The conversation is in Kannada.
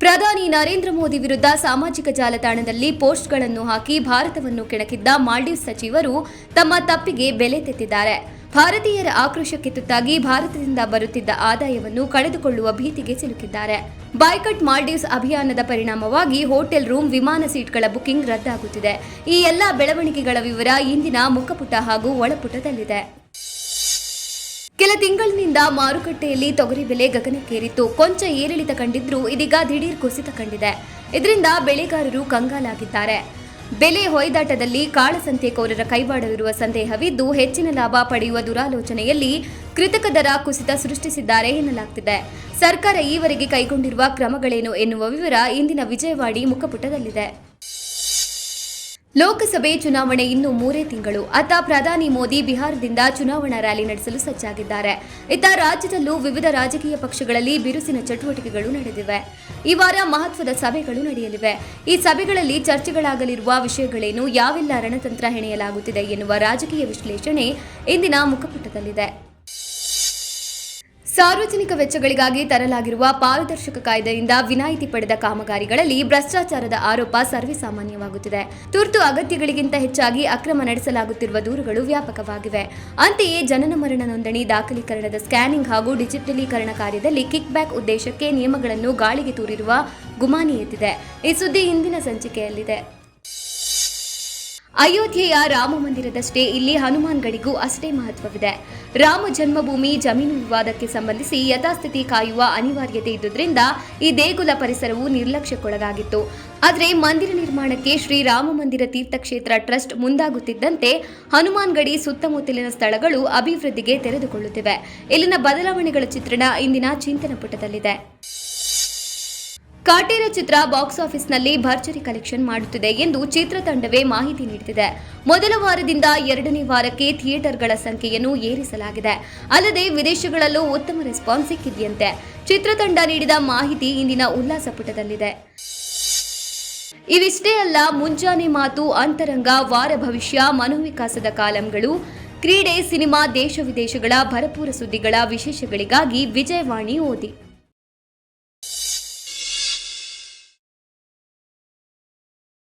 ಪ್ರಧಾನಿ ನರೇಂದ್ರ ಮೋದಿ ವಿರುದ್ಧ ಸಾಮಾಜಿಕ ಜಾಲತಾಣದಲ್ಲಿ ಪೋಸ್ಟ್ಗಳನ್ನು ಹಾಕಿ ಭಾರತವನ್ನು ಕೆಣಕಿದ್ದ ಮಾಲ್ಡೀವ್ಸ್ ಸಚಿವರು ತಮ್ಮ ತಪ್ಪಿಗೆ ಬೆಲೆ ತೆತ್ತಿದ್ದಾರೆ. ಭಾರತೀಯರ ಆಕ್ರೋಶಕ್ಕೆ ತುತ್ತಾಗಿ ಭಾರತದಿಂದ ಬರುತ್ತಿದ್ದ ಆದಾಯವನ್ನು ಕಳೆದುಕೊಳ್ಳುವ ಭೀತಿಗೆ ಸಿಲುಕಿದ್ದಾರೆ. ಬಾಯ್ಕಟ್ ಮಾಲ್ಡೀವ್ಸ್ ಅಭಿಯಾನದ ಪರಿಣಾಮವಾಗಿ ಹೋಟೆಲ್ ರೂಮ್ ವಿಮಾನ ಸೀಟ್ಗಳ ಬುಕಿಂಗ್ ರದ್ದಾಗುತ್ತಿದೆ. ಈ ಎಲ್ಲ ಬೆಳವಣಿಗೆಗಳ ವಿವರ ಇಂದಿನ ಮುಖಪುಟ ಹಾಗೂ ಒಳಪುಟದಲ್ಲಿದೆ. ಕೆಲ ತಿಂಗಳಿನಿಂದ ಮಾರುಕಟ್ಟೆಯಲ್ಲಿ ತೊಗರಿ ಬೆಲೆ ಗಗನಕ್ಕೇರಿತ್ತು. ಕೊಂಚ ಏರಿಳಿತ ಕಂಡಿದ್ರೂ ಇದೀಗ ದಿಢೀರ್ ಕುಸಿತ ಕಂಡಿದೆ. ಇದರಿಂದ ಬೆಳೆಗಾರರು ಕಂಗಾಲಾಗಿದ್ದಾರೆ. ಬೆಲೆ ಹೊಯ್ದಾಟದಲ್ಲಿ ಕಾಳಸಂತೆಕೋರರ ಕೈವಾಡವಿರುವ ಸಂದೇಹವಿದ್ದು, ಹೆಚ್ಚಿನ ಲಾಭ ಪಡೆಯುವ ದುರಾಲೋಚನೆಯಲ್ಲಿ ಕೃತಕ ದರ ಕುಸಿತ ಸೃಷ್ಟಿಸಿದ್ದಾರೆ ಎನ್ನಲಾಗ್ತಿದೆ. ಸರ್ಕಾರ ಈವರೆಗೆ ಕೈಗೊಂಡಿರುವ ಕ್ರಮಗಳೇನು ಎನ್ನುವ ವಿವರ ಇಂದಿನ ವಿಜಯವಾಡಿ ಮುಖಪುಟದಲ್ಲಿದೆ. ಲೋಕಸಭೆ ಚುನಾವಣೆ ಇನ್ನು ಮೂರೇ ತಿಂಗಳು. ಅತ್ತ ಪ್ರಧಾನಿ ಮೋದಿ ಬಿಹಾರದಿಂದ ಚುನಾವಣಾ ರ್ಯಾಲಿ ನಡೆಸಲು ಸಜ್ಜಾಗಿದ್ದಾರೆ. ಇತ್ತ ರಾಜ್ಯದಲ್ಲೂ ವಿವಿಧ ರಾಜಕೀಯ ಪಕ್ಷಗಳಲ್ಲಿ ಬಿರುಸಿನ ಚಟುವಟಿಕೆಗಳು ನಡೆದಿವೆ. ಈ ವಾರ ಮಹತ್ವದ ಸಭೆಗಳು ನಡೆಯಲಿವೆ. ಈ ಸಭೆಗಳಲ್ಲಿ ಚರ್ಚೆಗಳಾಗಲಿರುವ ವಿಷಯಗಳೇನು, ಯಾವೆಲ್ಲ ರಣತಂತ್ರ ಹೆಣೆಯಲಾಗುತ್ತಿದೆ ಎನ್ನುವ ರಾಜಕೀಯ ವಿಶ್ಲೇಷಣೆ ಇಂದಿನ ಮುಖಪುಟದಲ್ಲಿದೆ. ಸಾರ್ವಜನಿಕ ವೆಚ್ಚಗಳಿಗಾಗಿ ತರಲಾಗಿರುವ ಪಾರದರ್ಶಕ ಕಾಯ್ದೆಯಿಂದ ವಿನಾಯಿತಿ ಪಡೆದ ಕಾಮಗಾರಿಗಳಲ್ಲಿ ಭ್ರಷ್ಟಾಚಾರದ ಆರೋಪ ಸರ್ವೇಸಾಮಾನ್ಯವಾಗುತ್ತಿದೆ ತುರ್ತು ಅಗತ್ಯಗಳಿಗಿಂತ ಹೆಚ್ಚಾಗಿ ಅಕ್ರಮ ನಡೆಸಲಾಗುತ್ತಿರುವ ದೂರುಗಳು ವ್ಯಾಪಕವಾಗಿವೆ. ಅಂತೆಯೇ ಜನನ ಮರಣ ನೋಂದಣಿ, ದಾಖಲೀಕರಣದ ಸ್ಕ್ಯಾನಿಂಗ್ ಹಾಗೂ ಡಿಜಿಟಲೀಕರಣ ಕಾರ್ಯದಲ್ಲಿ ಕಿಕ್ ಬ್ಯಾಕ್ ಉದ್ದೇಶಕ್ಕೆ ನಿಯಮಗಳನ್ನು ಗಾಳಿಗೆ ತೂರಿರುವ ಗುಮಾನಿ ಎದ್ದಿದೆ. ಈ ಸುದ್ದಿ ಇಂದಿನ ಸಂಚಿಕೆಯಲ್ಲಿದೆ. ಅಯೋಧ್ಯೆಯ ರಾಮ ಮಂದಿರದಷ್ಟೇ ಇಲ್ಲಿ ಹನುಮಾನ್ಗಳಿಗೂ ಅಷ್ಟೇ ಮಹತ್ವವಿದೆ. ರಾಮ ಜನ್ಮಭೂಮಿ, ಜಮೀನು ವಿವಾದಕ್ಕೆ ಸಂಬಂಧಿಸಿ ಯಥಾಸ್ಥಿತಿ ಕಾಯುವ ಅನಿವಾರ್ಯತೆ ಇದ್ದುದರಿಂದ ಈ ದೇಗುಲ ಪರಿಸರವು ನಿರ್ಲಕ್ಷ್ಯಕ್ಕೊಳಗಾಗಿತ್ತು. ಆದರೆ ಮಂದಿರ ನಿರ್ಮಾಣಕ್ಕೆ ಶ್ರೀರಾಮ ಮಂದಿರ ತೀರ್ಥಕ್ಷೇತ್ರ ಟ್ರಸ್ಟ್ ಮುಂದಾಗುತ್ತಿದ್ದಂತೆ ಹನುಮಾನ್ಗಡಿ ಸುತ್ತಮುತ್ತಲಿನ ಸ್ಥಳಗಳು ಅಭಿವೃದ್ಧಿಗೆ ತೆರೆದುಕೊಳ್ಳುತ್ತಿವೆ. ಇಲ್ಲಿನ ಬದಲಾವಣೆಗಳ ಚಿತ್ರಣ ಇಂದಿನ ಚಿಂತನ ಪುಟದಲ್ಲಿದೆ. ಕಾಟೇರ ಚಿತ್ರ ಬಾಕ್ಸ್ ಆಫೀಸ್ನಲ್ಲಿ ಭರ್ಜರಿ ಕಲೆಕ್ಷನ್ ಮಾಡುತ್ತಿದೆ ಎಂದು ಚಿತ್ರತಂಡವೇ ಮಾಹಿತಿ ನೀಡುತ್ತಿದೆ ಮೊದಲ ವಾರದಿಂದ ಎರಡನೇ ವಾರಕ್ಕೆ ಥಿಯೇಟರ್ಗಳ ಸಂಖ್ಯೆಯನ್ನು ಏರಿಸಲಾಗಿದೆ. ಅಲ್ಲದೆ ವಿದೇಶಗಳಲ್ಲೂ ಉತ್ತಮ ರೆಸ್ಪಾನ್ಸ್ ಸಿಕ್ಕಿದೆಯಂತೆ. ಚಿತ್ರತಂಡ ನೀಡಿದ ಮಾಹಿತಿ ಇಂದಿನ ಉಲ್ಲಾಸ ಪುಟದಲ್ಲಿದೆ. ಇವಿಷ್ಟೇ ಅಲ್ಲ, ಮುಂಜಾನೆ ಮಾತು, ಅಂತರಂಗ, ವಾರ ಭವಿಷ್ಯ, ಮನೋವಿಕಾಸದ ಕಾಲಂಗಳು, ಕ್ರೀಡೆ, ಸಿನಿಮಾ, ದೇಶ ವಿದೇಶಗಳ ಭರಪೂರ ಸುದ್ದಿಗಳ ವಿಶೇಷಗಳಿಗಾಗಿ ವಿಜಯವಾಣಿ ಓದಿ.